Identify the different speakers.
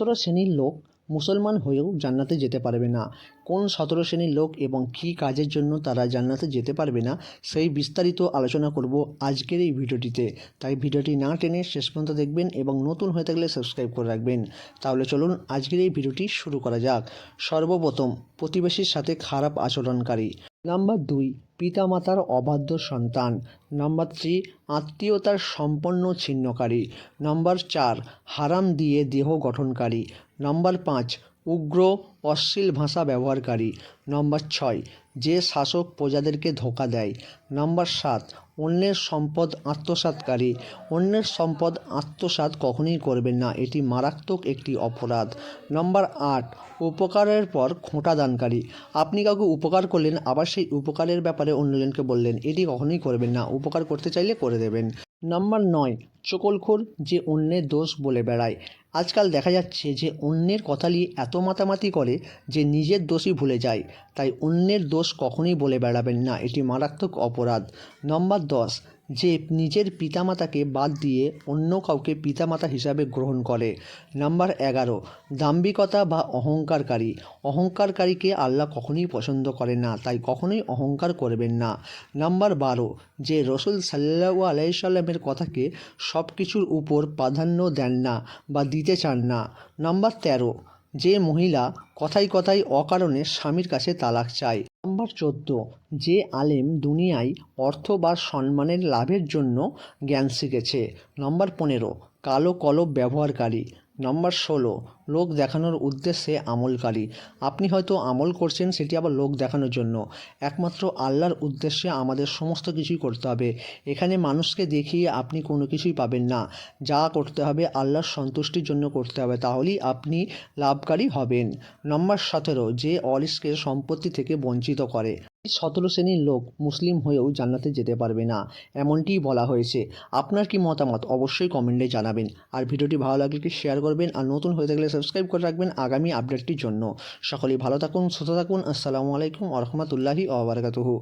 Speaker 1: সতেরো শ্রেণির লোক মুসলমান হয়েও জান্নাতে যেতে পারবে না। কোন সতেরো শ্রেণির লোক এবং কী কাজের জন্য তারা জান্নাতে যেতে পারবে না, সেই বিস্তারিত আলোচনা করব আজকের এই ভিডিওটিতে। তাই ভিডিওটি না টেনে শেষ পর্যন্ত দেখবেন এবং নতুন হয়ে থাকলে সাবস্ক্রাইব করে রাখবেন। তাহলে চলুন আজকের এই ভিডিওটি শুরু করা যাক। সর্বপ্রথম, প্রতিবেশীর সাথে খারাপ আচরণকারী। নাম্বার দুই পিতামাতার অবাধ্য সন্তান। নাম্বার থ্রি, আত্মীয়তার সম্পন্ন ছিন্নকারী। নাম্বার চার, হারাম দিয়ে দেহ গঠনকারী। নাম্বার পাঁচ উগ্র অশ্লীল ভাষা ব্যবহারকারী। নম্বর ছয়, যে শাসক প্রজাদেরকে ধোঁকা দেয়। নম্বর সাত, অন্যের সম্পদ আত্মসাৎকারী অন্যের সম্পদ আত্মসাৎ কখনোই করবেন না, এটি মারাত্মক একটি অপরাধ। নম্বর আট, উপকারের পর খোঁটা দানকারী। আপনি কাউকে উপকার করলেন, আবার সেই উপকারের ব্যাপারে অন্যজনকে বললেন, এটি কখনোই করবেন না, উপকার করতে চাইলে করে দেবেন। নম্বর নয় চকলখোর যে অন্যের দোষ বলে বেড়ায়। আজকাল দেখা যাচ্ছে যে অন্যের কথা নিয়ে এত মাতামাতি করে যে নিজের দোষই ভুলে যায়। তাই অন্যের দোষ কখনোই বলে বেড়াবেন না, এটি মারাত্মক অপরাধ। নম্বর দশ যে নিজের পিতামাতাকে বাদ দিয়ে অন্য কাউকে পিতামাতা হিসাবে গ্রহণ করে। নাম্বার এগারো, দাম্ভিকতা বা অহংকারকারী। অহংকারকারীকে আল্লাহ কখনোই পছন্দ করে না, তাই কখনোই অহংকার করবেন না। নাম্বার বারো, যে রসুল সাল্লাহ আলাইসাল্লামের কথাকে সব কিছুর উপর প্রাধান্য দেন না বা দিতে চান না। নাম্বার তেরো যে মহিলা কথায় কথায় অকারণে স্বামীর কাছে তালাক চায়। নাম্বার চোদ্দ, যে আলেম দুনিয়ায় অর্থ বা সম্মানের লাভের জন্য জ্ঞান শিখেছে। নম্বর পনেরো, কালো কলব ব্যবহারকারী। নম্বর ষোলো, লোক দেখানোর উদ্দেশ্যে আমলকারী আপনি হয়তো আমল করছেন, সেটি আবার লোক দেখানোর জন্য। একমাত্র আল্লাহর উদ্দেশ্যে আমাদের সমস্ত কিছুই করতে হবে। এখানে মানুষকে দেখিয়ে আপনি কোনো কিছুই পাবেন না। যা করতে হবে আল্লাহর সন্তুষ্টির জন্য করতে হবে, তাহলেই আপনি লাভকারী হবেন। নম্বর সতেরো, যে অরিসকে সম্পত্তি থেকে বঞ্চিত করে। সতেরো শ্রেণির লোক মুসলিম হয়েও জান্নাতে যেতে পারবে না এমনটি বলা হয়েছে। আপনার কি মতামত? অবশ্যই কমেন্টে জানাবেন। আর ভিডিওটি ভালো লাগলে কি শেয়ার করবেন আর নতুন হয়ে থাকলে সাবস্ক্রাইব করে রাখবেন আগামী আপডেটটির জন্য। সকলেই ভালো থাকুন, সুস্থ থাকুন। আসসালামু আলাইকুম আরহামতুল্লাহি রহমতুল্লাহি আবরকাতুহু